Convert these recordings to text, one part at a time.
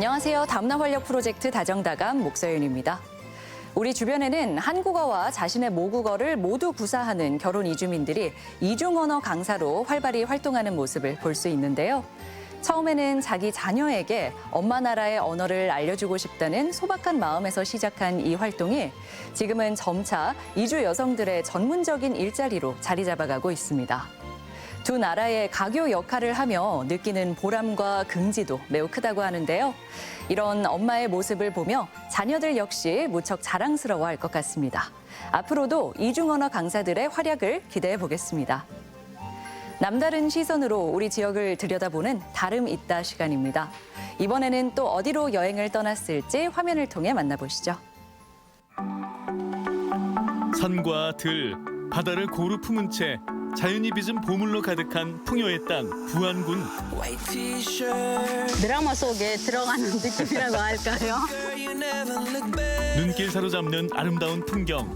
안녕하세요. 담나 활력 프로젝트 다정다감 목서윤입니다. 우리 주변에는 한국어와 자신의 모국어를 모두 구사하는 결혼 이주민들이 이중 언어 강사로 활발히 활동하는 모습을 볼 수 있는데요. 처음에는 자기 자녀에게 엄마 나라의 언어를 알려주고 싶다는 소박한 마음에서 시작한 이 활동이 지금은 점차 이주 여성들의 전문적인 일자리로 자리 잡아가고 있습니다. 두 나라의 가교 역할을 하며 느끼는 보람과 긍지도 매우 크다고 하는데요. 이런 엄마의 모습을 보며 자녀들 역시 무척 자랑스러워할 것 같습니다. 앞으로도 이중언어 강사들의 활약을 기대해 보겠습니다. 남다른 시선으로 우리 지역을 들여다보는 다름 있다 시간입니다. 이번에는 또 어디로 여행을 떠났을지 화면을 통해 만나보시죠. 산과 들, 바다를 고루 품은 채 자연이 빚은 보물로 가득한 풍요의 땅 부안군. 드라마 속에 들어가는 느낌이라고 할까요? 눈길 사로잡는 아름다운 풍경.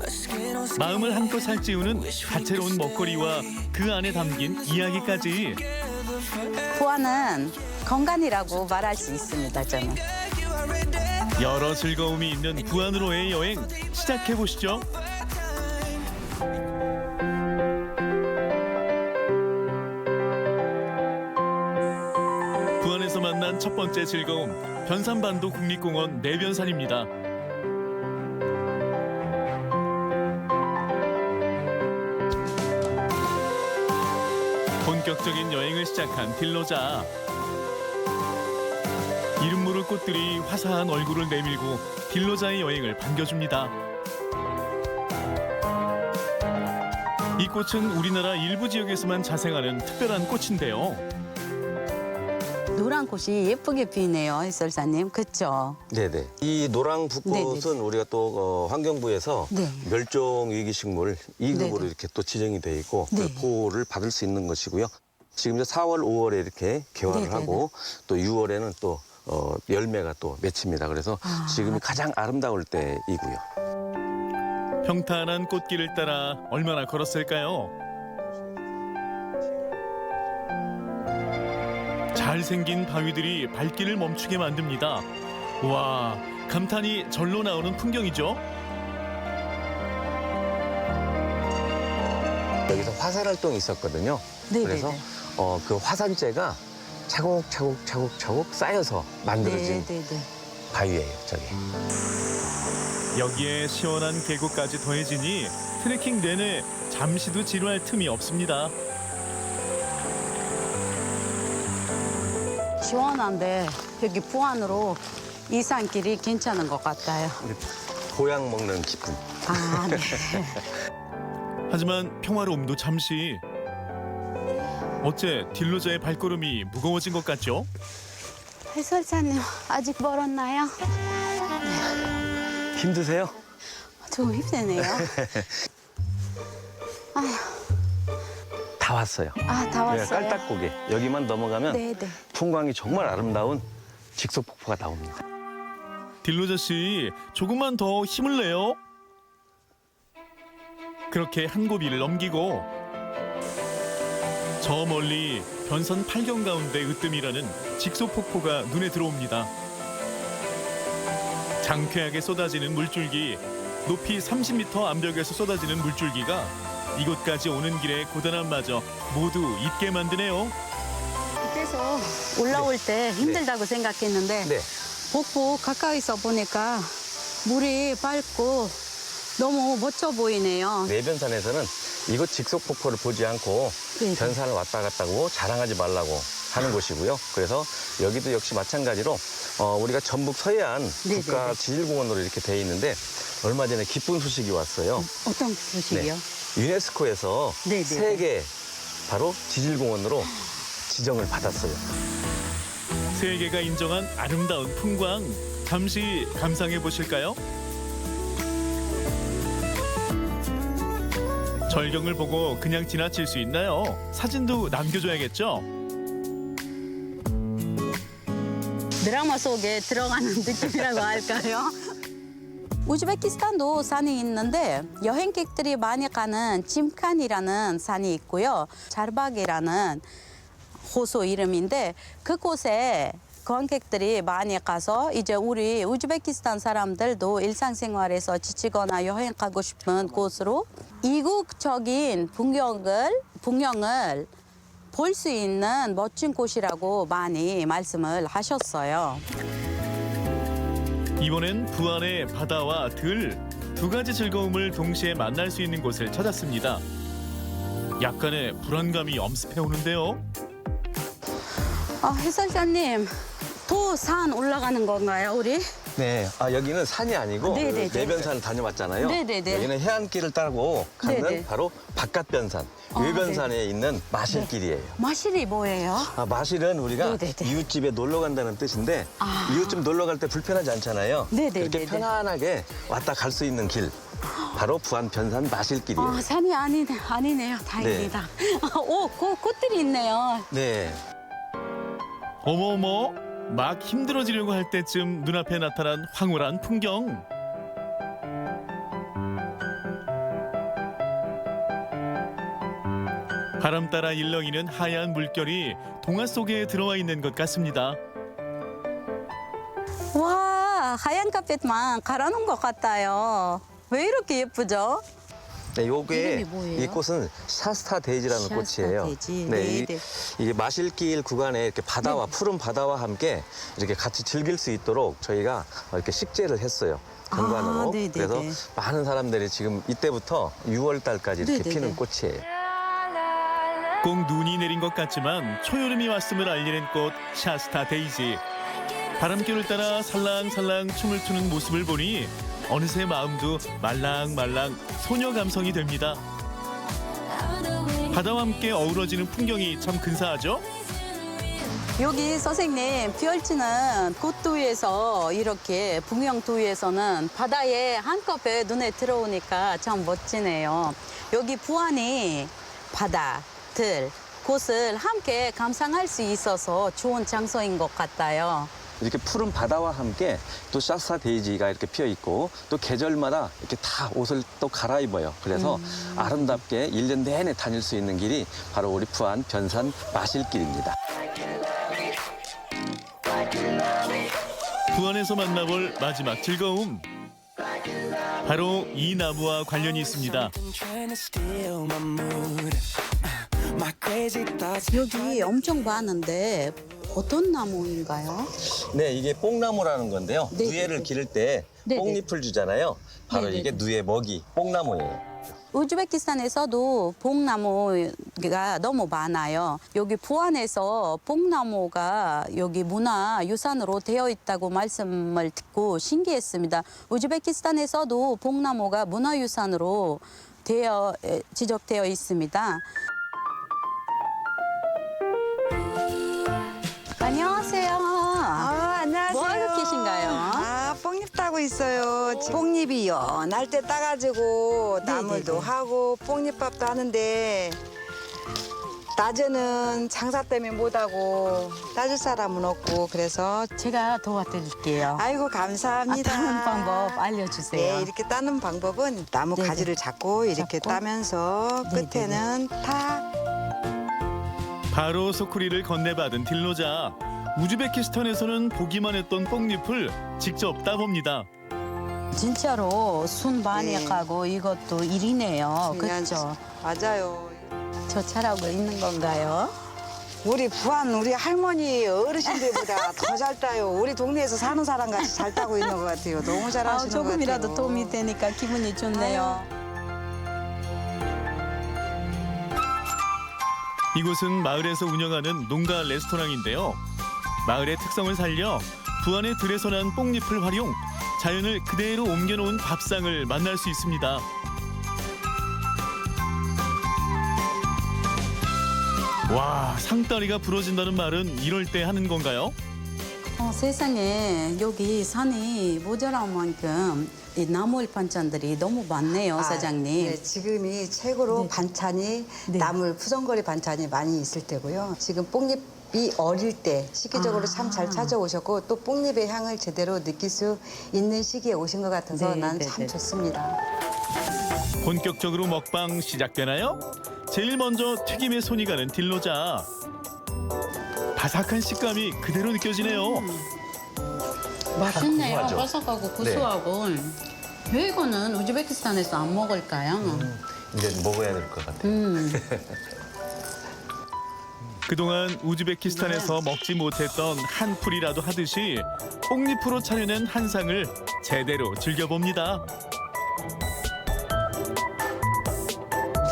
마음을 한껏 살찌우는 다채로운 먹거리와 그 안에 담긴 이야기까지. 부안은 건강이라고 말할 수 있습니다, 저는. 여러 즐거움이 있는 부안으로의 여행. 시작해 보시죠. 만난 첫 번째 즐거움 변산반도 국립공원 내변산입니다. 본격적인 여행을 시작한 딜로자. 이름 모를 꽃들이 화사한 얼굴을 내밀고 딜로자의 여행을 반겨줍니다. 이 꽃은 우리나라 일부 지역에서만 자생하는 특별한 꽃인데요. 노란 꽃이 예쁘게 피네요, 해설사님. 그쵸? 네네. 이 노랑 붓꽃은 네네네. 우리가 또 어, 환경부에서 네. 멸종 위기 식물 2급으로 네네. 이렇게 또 지정이 돼 있고 네. 그 보호를 받을 수 있는 것이고요. 지금 이제 4월, 5월에 이렇게 개화를 네네네. 하고 또 6월에는 또 어, 열매가 또 맺힙니다. 그래서 아. 지금이 가장 아름다울 때이고요. 평탄한 꽃길을 따라 얼마나 걸었을까요? 잘생긴 바위들이 발길을 멈추게 만듭니다. 와, 감탄이 절로 나오는 풍경이죠. 여기서 화산 활동이 있었거든요. 네네네. 그래서 어, 그 화산재가 차곡차곡 차곡차곡 쌓여서 만들어진 네네네. 바위예요. 저기. 여기에 시원한 계곡까지 더해지니 트레킹 내내 잠시도 지루할 틈이 없습니다. 시원한데 여기 부안으로 이 산길이 괜찮은 것 같아요. 보양 먹는 기쁨. 아, 네. 하지만 평화로움도 잠시. 어째 딜로자의 발걸음이 무거워진 것 같죠? 해설사님, 아직 멀었나요? 힘드세요? 좀 힘드네요. 다 왔어요. 아, 다 네, 왔어요. 깔딱고개 여기만 넘어가면 네 네. 풍광이 정말 아름다운 직속 폭포가 나옵니다. 딜로자 씨, 조금만 더 힘을 내요. 그렇게 한 고비를 넘기고 저 멀리 변선 팔경 가운데 으뜸이라는 직소 폭포가 눈에 들어옵니다. 장쾌하게 쏟아지는 물줄기, 높이 30m 암벽에서 쏟아지는 물줄기가 이곳까지 오는 길의 고단함마저 모두 잊게 만드네요. 그래서 올라올 때 힘들다고 생각했는데 네. 폭포 가까이서 보니까 물이 밝고 너무 멋져 보이네요. 내변산에서는 이곳 직속 폭포를 보지 않고 네. 변산을 왔다 갔다 하고 자랑하지 말라고 하는 곳이고요. 그래서 여기도 역시 마찬가지로 어, 우리가 전북 서해안 네, 국가 네, 네. 지질공원으로 이렇게 돼 있는데 얼마 전에 기쁜 소식이 왔어요. 어떤 소식이요? 유네스코에서 네, 네, 세계 바로 지질공원으로 지정을 받았어요. 세계가 인정한 아름다운 풍광 잠시 감상해 보실까요? 절경을 보고 그냥 지나칠 수 있나요? 사진도 남겨줘야겠죠? 드라마 속에 들어가는 느낌이라고 할까요? 우즈베키스탄도 산이 있는데 여행객들이 많이 가는 짐칸이라는 산이 있고요. 자르박이라는 호수 이름인데 그곳에 관객들이 많이 가서 이제 우리 우즈베키스탄 사람들도 일상생활에서 지치거나 여행 가고 싶은 곳으로 이국적인 풍경을 풍경을 볼 수 있는 멋진 곳이라고 많이 말씀을 하셨어요. 이번엔 부안의 바다와 들 두 가지 즐거움을 동시에 만날 수 있는 곳을 찾았습니다. 약간의 불안감이 엄습해 오는데요. 아, 해설자님, 또산 올라가는 건가요, 우리? 네, 아 여기는 산이 아니고 네네네. 내변산을 다녀왔잖아요. 네네네. 여기는 해안길을 따고 가는 네네. 바로 바깥변산, 아, 외변산에 있는 마실길이에요. 마실이 뭐예요? 아, 마실은 우리가 네네네. 이웃집에 놀러 간다는 뜻인데 아. 이웃집 놀러 갈 때 불편하지 않잖아요. 네네네네. 그렇게 편안하게 왔다 갈 수 있는 길. 바로 부안 변산 마실길이에요. 아, 산이 아니, 아니네요. 다행이다. 오, 고, 꽃들이 있네요. 네. 어머어머, 막 힘들어지려고 할 때쯤 눈앞에 나타난 황홀한 풍경. 바람 따라 일렁이는 하얀 물결이 동화 속에 들어와 있는 것 같습니다. 와, 하얀 카펫만 갈아놓은 것 같아요. 왜 이렇게 예쁘죠? 네, 요게 이름이 뭐예요? 이 꽃은 샤스타 데이지라는 샤스타 꽃이에요. 데이지. 네, 네, 이, 네. 이게 마실길 구간에 이렇게 바다와 푸른 바다와 함께 이렇게 같이 즐길 수 있도록 저희가 이렇게 식재를 했어요. 공간으로. 아, 네, 네, 그래서 네. 많은 사람들이 지금 이때부터 6월 달까지 이렇게 네, 네, 피는 네. 꽃이에요. 꼭 눈이 내린 것 같지만 초여름이 왔음을 알리는 꽃 샤스타 데이지. 바람결을 따라 살랑살랑 춤을 추는 모습을 보니 어느새 마음도 말랑말랑 소녀 감성이 됩니다. 바다와 함께 어우러지는 풍경이 참 근사하죠? 여기 선생님, 피얼치는 꽃도위에서 이렇게 북영도위에서는 바다에 한꺼번에 눈에 들어오니까 참 멋지네요. 여기 부안이 바다, 들, 곳을 함께 감상할 수 있어서 좋은 장소인 것 같아요. 이렇게 푸른 바다와 함께 또 샤스타 데이지가 이렇게 피어 있고 또 계절마다 이렇게 다 옷을 또 갈아입어요. 그래서 음. 아름답게 일 년 내내 다닐 수 있는 길이 바로 우리 부안 변산 마실길입니다. 부안에서 만나볼 마지막 즐거움. 바로 이 나무와 관련이 있습니다. 여기 엄청 많은데 어떤 나무인가요? 네, 이게 뽕나무라는 건데요. 네, 누에를 네. 기를 때 네, 네. 뽕잎을 주잖아요. 바로 네, 네, 이게 네. 누에 먹이, 뽕나무예요. 우즈베키스탄에서도 뽕나무가 너무 많아요. 여기 부안에서 뽕나무가 여기 문화 유산으로 되어 있다고 말씀을 듣고 신기했습니다. 우즈베키스탄에서도 뽕나무가 문화 유산으로 되어 에, 지적되어 있습니다. 있어요. 뽕잎이 연할 때 따가지고 나물도. 하고 뽕잎밥도 하는데 낮에는 장사 때문에 못하고 따줄 사람은 없고 그래서 제가 도와드릴게요. 아이고 아, 감사합니다. 따는 방법 알려주세요. 네, 이렇게 따는 방법은 나무 네네. 가지를 잡고 이렇게 잡고. 따면서 네네네. 끝에는 탁 바로 소쿠리를 건네받은 딜로자. 우즈베키스탄에서는 보기만 했던 뽕잎을 직접 따봅니다. 진짜로 순 많이 네. 가고 이것도 일이네요. 그냥 그렇죠? 맞아요. 저 잘하고 있는 건가요? 우리 부안 우리 할머니 어르신들보다 더 잘 따요. 우리 동네에서 사는 사람 같이 잘 따고 있는 것 같아요. 너무 아, 잘하시는 것 같아요. 조금이라도 도움이 되니까 기분이 좋네요. 이곳은 마을에서 운영하는 농가 레스토랑인데요. 마을의 특성을 살려 부안의 들에서 난 뽕잎을 활용, 자연을 그대로 옮겨놓은 밥상을 만날 수 있습니다. 와, 상다리가 부러진다는 말은 이럴 때 하는 건가요? 어, 세상에 여기 산이 모자란 만큼 이 나물 반찬들이 너무 많네요, 아, 사장님. 네, 지금이 최고로 네. 반찬이 네. 나물 푸성거리 반찬이 많이 있을 때고요. 지금 뽕잎 이 어릴 때 시기적으로 아. 참 잘 찾아오셨고 또 뽕잎의 향을 제대로 느낄 수 있는 시기에 오신 것 같아서 네, 난 네, 참 네. 좋습니다. 본격적으로 먹방 시작되나요? 제일 먼저 튀김에 손이 가는 딜로자. 바삭한 식감이 그대로 느껴지네요. 맛있네요. 궁금하죠? 바삭하고 고소하고. 왜 이거는 우즈베키스탄에서 안 먹을까요? 이제 먹어야 될 것 같아요. 음. 그동안 우즈베키스탄에서 먹지 못했던 한 풀이라도 하듯이 뽕잎으로 차려낸 한상을 제대로 즐겨봅니다.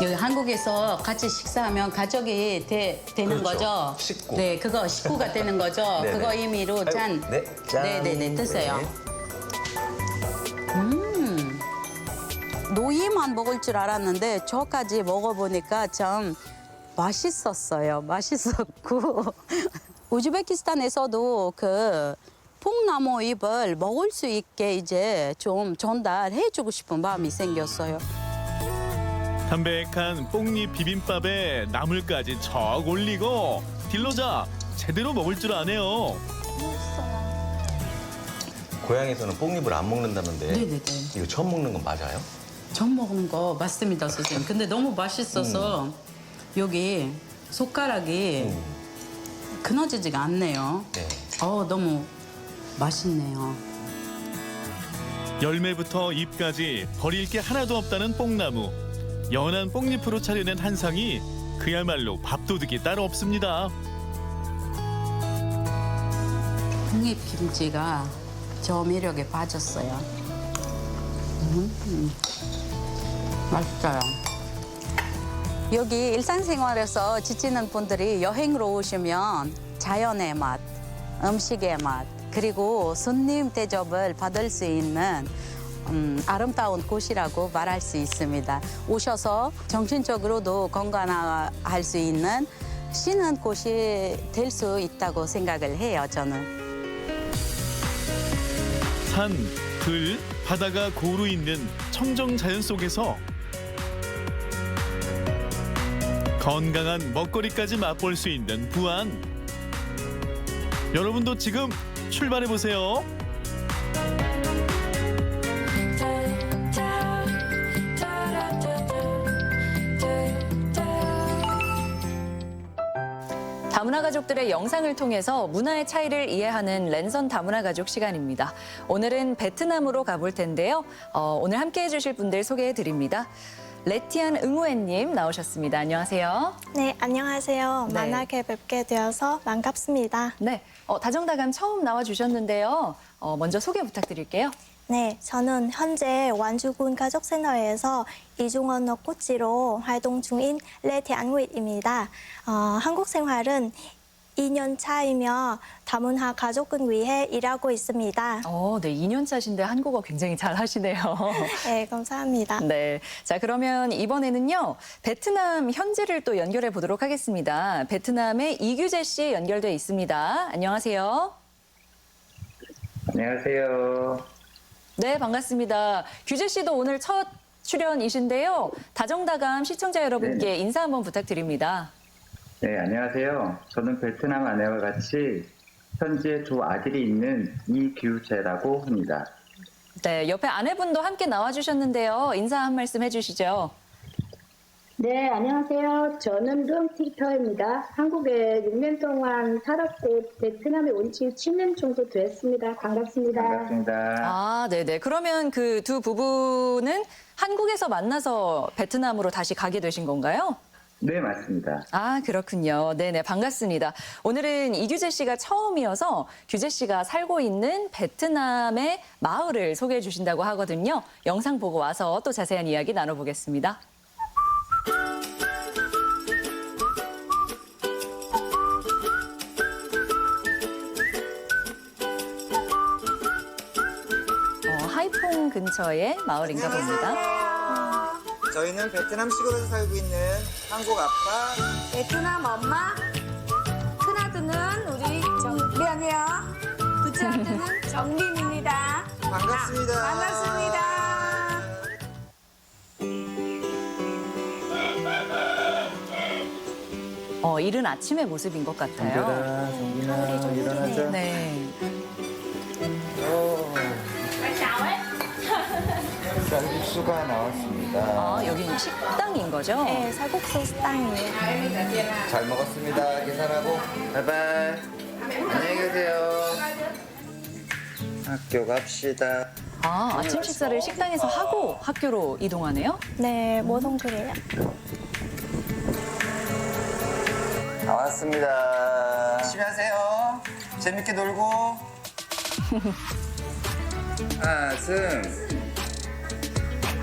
여기 한국에서 같이 식사하면 가족이 되, 되는 그렇죠. 거죠. 식구. 네, 그거 식구가 되는 거죠. 네네. 그거 의미로 아이고, 짠. 네, 짠. 네, 네, 네, 뜨세요. 네. 음. 노이만 먹을 줄 알았는데 저까지 먹어보니까 참 맛있었어요. 맛있었고 우즈베키스탄에서도 그 뽕나무 잎을 먹을 수 있게 이제 좀 전달해주고 싶은 마음이 생겼어요. 담백한 뽕잎 비빔밥에 나물까지 척 올리고 딜러자 제대로 먹을 줄 아네요. 고향에서는 뽕잎을 안 먹는다는데 네네네. 이거 처음 먹는 건 맞아요? 전 먹은 거 맞습니다, 선생님. 근데 너무 맛있어서 여기 손가락이 음. 그너지지가 않네요. 네. 어, 너무 맛있네요. 열매부터 잎까지 버릴 게 하나도 없다는 뽕나무. 연한 뽕잎으로 차려낸 한상이 그야말로 밥도둑이 따로 없습니다. 홍잎 김치가 저 매력에 빠졌어요. 음, 맛있어요. 여기 일상생활에서 지치는 분들이 여행으로 오시면 자연의 맛, 음식의 맛, 그리고 손님 대접을 받을 수 있는 음, 아름다운 곳이라고 말할 수 있습니다. 오셔서 정신적으로도 건강할 수 있는 쉬는 곳이 될 수 있다고 생각을 해요, 저는. 산, 들, 바다가 고루 있는 청정 자연 속에서 건강한 먹거리까지 맛볼 수 있는 부안. 여러분도 지금 출발해 보세요. 다문화 가족들의 영상을 통해서 문화의 차이를 이해하는 랜선 다문화 가족 시간입니다. 오늘은 베트남으로 가볼 텐데요. 어, 오늘 함께 해 주실 분들 소개해 드립니다. 레티안 응우엔님 나오셨습니다. 안녕하세요. 네, 안녕하세요. 네. 만나게 뵙게 되어서 반갑습니다. 네, 어, 다정다감 처음 나와 주셨는데요. 어, 먼저 소개 부탁드릴게요. 네, 저는 현재 완주군 가족센터에서 이중언어 코치로 활동 중인 레티안윗입니다. 어, 한국 생활은 2년 차이며 다문화 가족을 위해 일하고 있습니다. 어, 네, 2년 차신데 한국어 굉장히 잘 하시네요. 네, 감사합니다. 네. 자, 그러면 이번에는요, 베트남 현지를 또 연결해 보도록 하겠습니다. 베트남의 이규재 씨 연결돼 있습니다. 안녕하세요. 안녕하세요. 네, 반갑습니다. 규재 씨도 오늘 첫 출연이신데요. 다정다감 시청자 여러분께 네네. 인사 한번 부탁드립니다. 네, 안녕하세요. 저는 베트남 아내와 같이 현지에 두 아들이 있는 이규재라고 합니다. 네, 옆에 아내분도 함께 나와주셨는데요. 인사 한 말씀 해주시죠. 네, 안녕하세요. 저는 룸티터입니다. 한국에 6년 동안 살았고 베트남에 온 지 7년 정도 됐습니다. 반갑습니다. 반갑습니다. 아, 네네. 그러면 그 두 부부는 한국에서 만나서 베트남으로 다시 가게 되신 건가요? 네, 맞습니다. 아, 그렇군요. 네네, 반갑습니다. 오늘은 이규재 씨가 처음이어서 규재 씨가 살고 있는 베트남의 마을을 소개해 주신다고 하거든요. 영상 보고 와서 또 자세한 이야기 나눠보겠습니다. 근처의 마을인가 봅니다. 저희는 베트남 시골에서 살고 있는 한국 아빠 베트남 엄마, 큰아들은 우리 정미연이요. 둘째 아들은 정민입니다. 반갑습니다. 반갑습니다. 어, 이른 아침의 모습인 것 같아요. 정민아, 일어나자. 네. 쌀국수가 나왔습니다. 아, 여기는 식당인 거죠? 네, 살국수 식당이에요. 잘 먹었습니다. 계산하고. 바이바이. 안녕히 계세요. 학교 갑시다. 아, 아침 식사를 식당에서 하고 학교로 이동하네요? 네, 모든 그래요. 다 왔습니다. 열심히 하세요. 재밌게 놀고. 하승.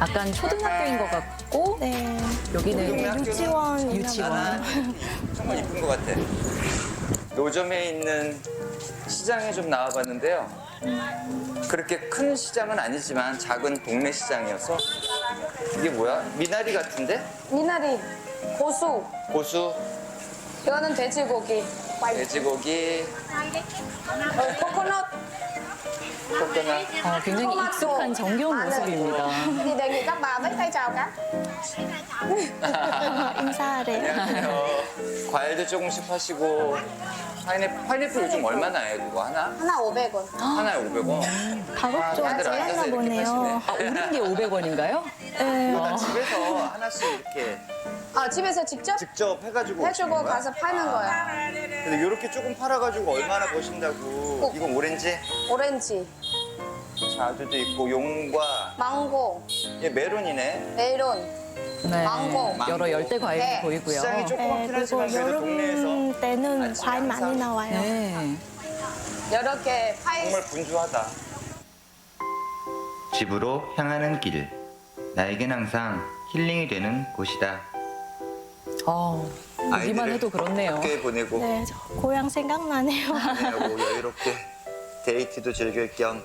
약간 초등학교인 것 같고 네, 여기는 유치원 유치원. 정말 이쁜 것 같아. 노점에 있는 시장에 좀 나와봤는데요. 그렇게 큰 시장은 아니지만 작은 동네 시장이어서 이게 뭐야? 미나리 같은데? 미나리, 고수, 고수, 이거는 돼지고기, 돼지고기, 어, 코코넛, 코코넛. 어, 굉장히 익숙한 정겨운 모습입니다. thì đề nghị các bà với tay chào cả. 인사하래요. 안녕하세요. 과일도 조금씩 파시고 파인애플, 파인애플 요즘 얼마나 해요? 그거 하나? 하나 500원. 하나에 500원. 가격 좀 다들 앉아서 잘랐나 이렇게 보네요. 아, 오른 게 500원인가요? 네. 나 집에서 하나씩 이렇게 아, 집에서 직접 직접 해가지고 해주고 오시는 거야? 가서 파는 거야. 근데 이렇게 조금 팔아가지고 얼마나 버신다고. 이건 오렌지, 오렌지, 자두도 있고 용과 망고, 얘 메론이네. 메론, 네. 망고. 여러 열대 과일이 네. 보이고요. 시장이 네, 조그맣긴 그리고 하지만 그래도 동네에서 여름 때는 아침에 과일 많이 항상 나와요. 네. 여러 개 파이 정말 분주하다. 집으로 향하는 길. 나에겐 항상 힐링이 되는 곳이다. 어, 보기만 아이들을 해도 그렇네요. 함께 보내고 네, 저 고향 생각나네요. 하고 여유롭게 데이트도 즐길 겸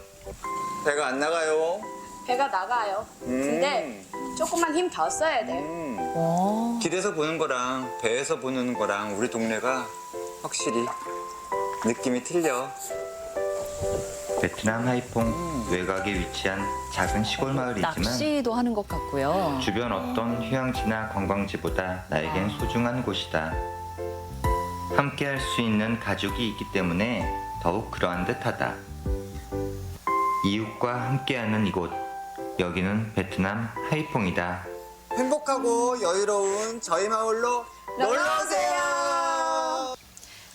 배가 안 나가요. 배가 나가요. 근데 조금만 힘 더 써야 돼. 음. 와. 길에서 보는 거랑 배에서 보는 거랑 우리 동네가 확실히 느낌이 틀려. 베트남 하이퐁 외곽에 위치한 작은 시골 마을이지만 낚시도 하는 것 같고요. 주변 어떤 휴양지나 관광지보다 나에겐 소중한 곳이다. 함께 할 수 있는 가족이 있기 때문에 더욱 그러한 듯하다. 이웃과 함께하는 이곳. 여기는 베트남 하이퐁이다. 행복하고 여유로운 저희 마을로 놀러 오세요.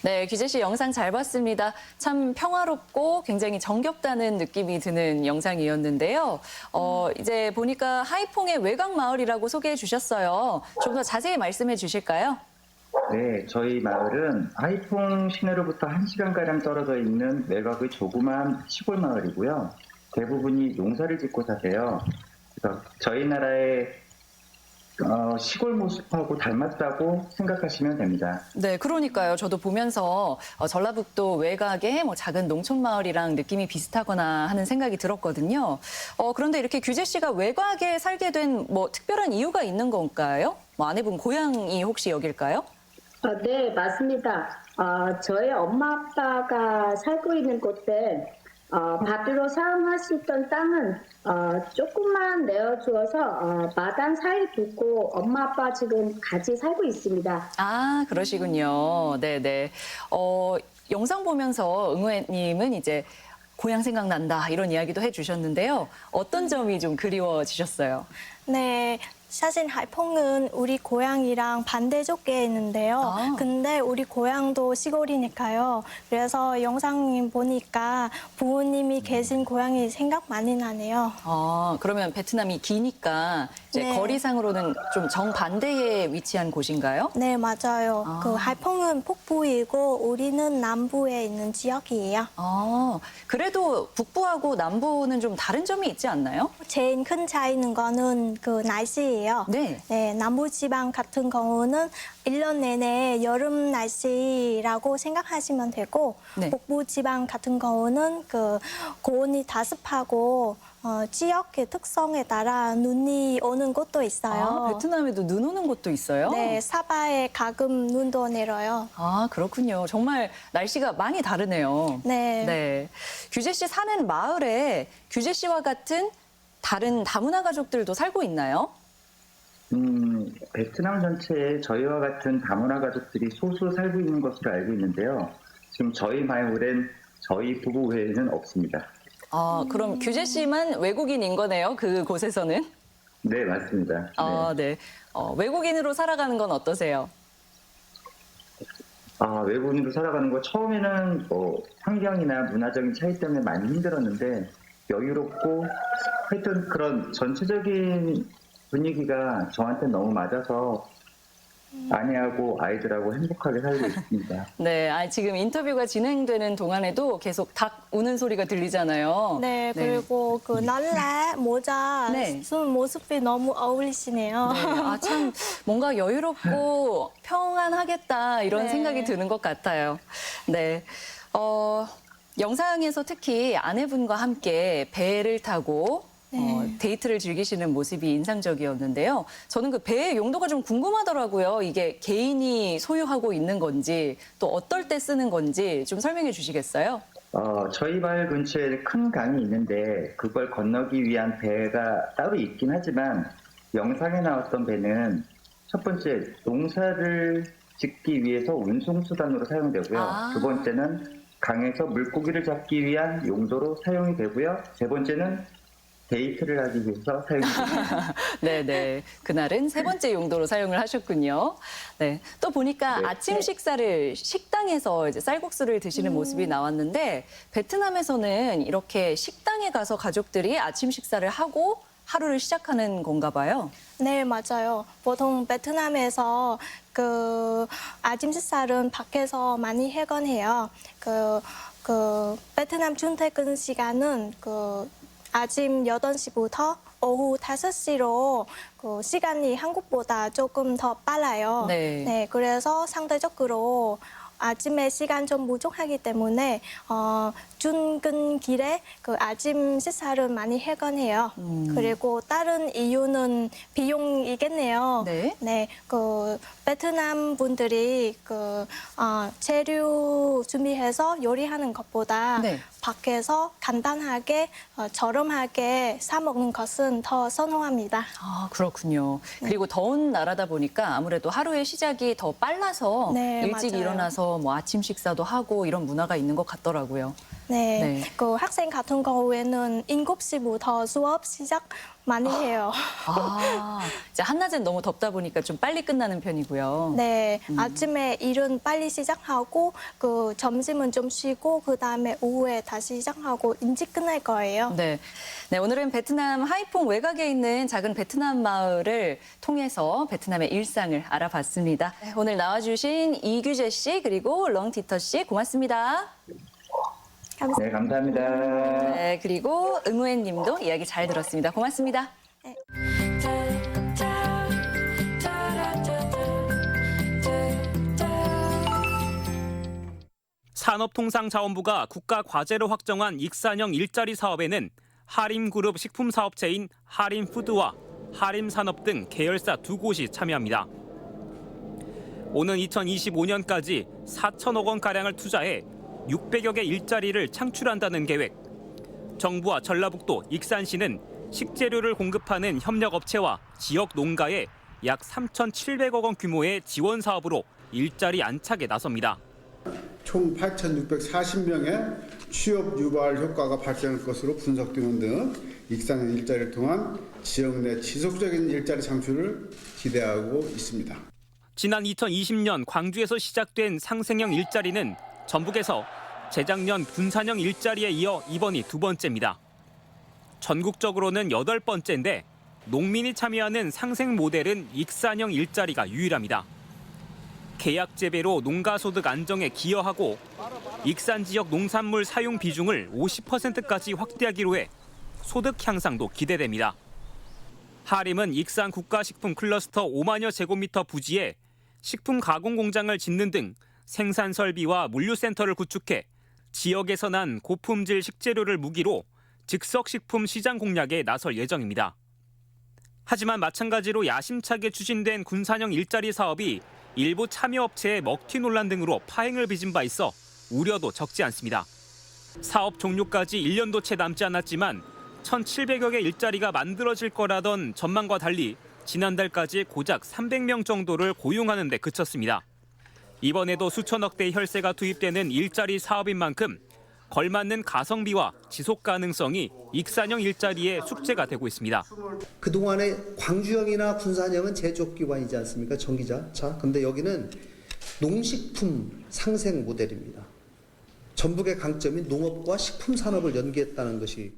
네, 규재 씨 영상 잘 봤습니다. 참 평화롭고 굉장히 정겹다는 느낌이 드는 영상이었는데요. 어, 이제 보니까 하이퐁의 외곽 마을이라고 소개해 주셨어요. 좀 더 자세히 말씀해 주실까요? 네, 저희 마을은 하이퐁 시내로부터 1시간가량 떨어져 있는 외곽의 조그만 시골 마을이고요. 대부분이 농사를 짓고 사세요. 그래서 저희 나라의 어, 시골 모습하고 닮았다고 생각하시면 됩니다. 네, 그러니까요. 저도 보면서 어, 전라북도 외곽의 뭐 작은 농촌 마을이랑 느낌이 비슷하거나 하는 생각이 들었거든요. 어, 그런데 이렇게 규재 씨가 외곽에 살게 된 뭐 특별한 이유가 있는 건가요? 뭐 아내분 고향이 혹시 여길까요? 어, 네, 맞습니다. 어, 저희 엄마 아빠가 살고 있는 곳에 어, 밭으로 사용하시던 땅은 어, 조금만 내어주어서 어, 마당 사이 두고 엄마 아빠 지금 같이 살고 있습니다. 아, 그러시군요. 네네. 어, 영상 보면서 응우애님은 이제 고향 생각난다 이런 이야기도 해주셨는데요. 어떤 점이 좀 그리워지셨어요? 네, 사실 하이퐁은 우리 고향이랑 반대쪽에 있는데요. 아. 근데 우리 고향도 시골이니까요. 그래서 영상 보니까 부모님이 계신 고향이 생각 많이 나네요. 아, 그러면 베트남이 기니까 이제 네. 거리상으로는 좀 정반대에 위치한 곳인가요? 네, 맞아요. 아. 그 하이퐁은 북부이고 우리는 남부에 있는 지역이에요. 아, 그래도 북부하고 남부는 좀 다른 점이 있지 않나요? 제일 큰 차이는 거는 그 날씨예요. 네. 남부 지방 같은 경우는 일 년 내내 여름 날씨라고 생각하시면 되고 네. 북부 지방 같은 경우는 그 고온이 다습하고 어, 지역의 특성에 따라 눈이 오는 곳도 있어요. 아, 베트남에도 눈 오는 곳도 있어요? 네, 사바에 가끔 눈도 내려요. 아, 그렇군요. 정말 날씨가 많이 다르네요. 네. 네. 규재 씨 사는 마을에 규재 씨와 같은 다른 다문화 가족들도 살고 있나요? 음, 베트남 전체에 저희와 같은 다문화 가족들이 소수 살고 있는 것으로 알고 있는데요. 지금 저희 마을엔 저희 부부 외에는 없습니다. 아, 그럼 규재 씨만 외국인인 거네요. 그 곳에서는. 네, 맞습니다. 네. 아, 네. 어, 외국인으로 살아가는 건 어떠세요? 아, 외국인으로 살아가는 거 처음에는 뭐 환경이나 문화적인 차이 때문에 많이 힘들었는데 여유롭고 하여튼 그런 전체적인 분위기가 저한테 너무 맞아서 아내하고 아이들하고 행복하게 살고 있습니다. 네, 아, 지금 인터뷰가 진행되는 동안에도 계속 닭 우는 소리가 들리잖아요. 네, 그리고 그 날래 모자 네. 쓴 모습이 너무 어울리시네요. 네, 아, 참, 뭔가 여유롭고 평안하겠다, 이런 네. 생각이 드는 것 같아요. 네. 어, 영상에서 특히 아내분과 함께 배를 타고 어, 데이트를 즐기시는 모습이 인상적이었는데요. 저는 그 배의 용도가 좀 궁금하더라고요. 이게 개인이 소유하고 있는 건지 또 어떨 때 쓰는 건지 좀 설명해 주시겠어요? 어, 저희 마을 근처에 큰 강이 있는데 그걸 건너기 위한 배가 따로 있긴 하지만 영상에 나왔던 배는 첫 번째 농사를 짓기 위해서 운송수단으로 사용되고요. 아. 두 번째는 강에서 물고기를 잡기 위한 용도로 사용이 되고요. 세 번째는 데이트를 하기 위해서 사용이 됩니다. 네, 네. 그날은 세 번째 용도로 사용을 하셨군요. 네. 또 보니까 네. 아침 식사를 식당에서 이제 쌀국수를 드시는 모습이 나왔는데 베트남에서는 이렇게 식당에 가서 가족들이 아침 식사를 하고 하루를 시작하는 건가 봐요. 네, 맞아요. 보통 베트남에서 그 아침 식사는 밖에서 많이 해건 해요. 그, 그 베트남 출퇴근 시간은 그 아침 8시부터 오후 5시로 그 시간이 한국보다 조금 더 빨라요. 네. 그래서 상대적으로 아침에 시간 좀 부족하기 때문에 어, 출근길에 그 아침 식사를 많이 해건 해요. 음. 그리고 다른 이유는 비용이겠네요. 네. 그 베트남 분들이 그 어, 재료 준비해서 요리하는 것보다 네. 밖에서 간단하게 어, 저렴하게 사 먹는 것은 더 선호합니다. 아, 그렇군요. 그리고 더운 나라다 보니까 아무래도 하루의 시작이 더 빨라서 네, 일찍 맞아요. 일어나서 뭐 아침 식사도 하고 이런 문화가 있는 것 같더라고요. 네. 네. 그 학생 같은 경우에는 7시부터 수업 시작 많이 해요. 아, 이제 한낮엔 너무 덥다 보니까 좀 빨리 끝나는 편이고요. 네, 아침에 일은 빨리 시작하고 그 점심은 좀 쉬고 그 다음에 오후에 다시 시작하고 일찍 끝날 거예요. 네. 네, 오늘은 베트남 하이퐁 외곽에 있는 작은 베트남 마을을 통해서 베트남의 일상을 알아봤습니다. 네, 오늘 나와주신 이규재 씨 그리고 렁티터 씨 고맙습니다. 감사합니다. 네, 감사합니다. 네, 그리고 응우엔 님도 이야기 잘 들었습니다. 고맙습니다. 산업통상자원부가 국가 과제로 확정한 익산형 일자리 사업에는 하림그룹 식품사업체인 하림푸드와 하림산업 등 계열사 두 곳이 참여합니다. 오는 2025년까지 4천억 원가량을 투자해 600여 개 일자리를 창출한다는 계획. 정부와 전라북도 익산시는 식재료를 공급하는 협력업체와 지역 농가에 약 3,700억 원 규모의 지원 사업으로 일자리 안착에 나섭니다. 총 8,640명의 취업 유발 효과가 발생할 것으로 분석되는 등 익산의 일자리를 통한 지역 내 지속적인 일자리 창출을 기대하고 있습니다. 지난 2020년 광주에서 시작된 상생형 일자리는 전북에서 재작년 군산형 일자리에 이어 이번이 두 번째입니다. 전국적으로는 여덟 번째인데 농민이 참여하는 상생 모델은 익산형 일자리가 유일합니다. 계약 재배로 농가 소득 안정에 기여하고 익산 지역 농산물 사용 비중을 50%까지 확대하기로 해 소득 향상도 기대됩니다. 하림은 익산 국가식품 클러스터 5만여 제곱미터 부지에 식품 가공 공장을 짓는 등 생산 설비와 물류센터를 구축해 지역에서 난 고품질 식재료를 무기로 즉석 식품 시장 공략에 나설 예정입니다. 하지만 마찬가지로 야심차게 추진된 군산형 일자리 사업이 일부 참여업체의 먹튀 논란 등으로 파행을 빚은 바 있어 우려도 적지 않습니다. 사업 종료까지 1년도 채 남지 않았지만 1,700여 개 일자리가 만들어질 거라던 전망과 달리 지난달까지 고작 300명 정도를 고용하는 데 그쳤습니다. 이번에도 수천억 대의 혈세가 투입되는 일자리 사업인 만큼 걸맞는 가성비와 지속 가능성이 익산형 일자리의 숙제가 되고 있습니다. 그동안에 광주형이나 군산형은 제조기관이지 않습니까? 전기자. 자, 근데 여기는 농식품 상생 모델입니다. 전북의 강점인 농업과 식품 산업을 연계했다는 것이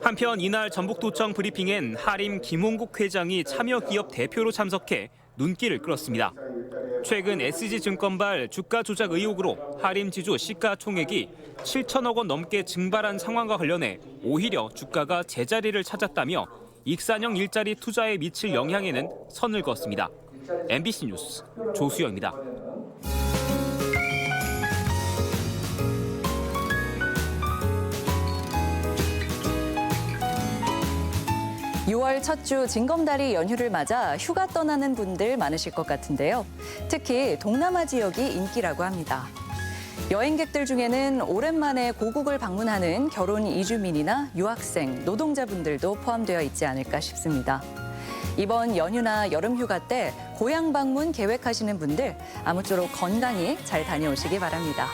한편 이날 전북도청 브리핑엔 하림 김홍국 회장이 참여 기업 대표로 참석해 눈길을 끌었습니다. 최근 SG증권발 주가 조작 의혹으로 하림 지주 시가 총액이 7천억 원 넘게 증발한 상황과 관련해 오히려 주가가 제자리를 찾았다며 익산형 일자리 투자에 미칠 영향에는 선을 그었습니다. MBC 뉴스 조수영입니다. 6월 첫 주 징검다리 연휴를 맞아 휴가 떠나는 분들 많으실 것 같은데요. 특히 동남아 지역이 인기라고 합니다. 여행객들 중에는 오랜만에 고국을 방문하는 결혼 이주민이나 유학생, 노동자분들도 포함되어 있지 않을까 싶습니다. 이번 연휴나 여름 휴가 때 고향 방문 계획하시는 분들 아무쪼록 건강히 잘 다녀오시기 바랍니다.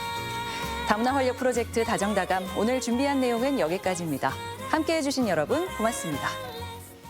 다문화 활력 프로젝트 다정다감 오늘 준비한 내용은 여기까지입니다. 함께 해 주신 여러분 고맙습니다.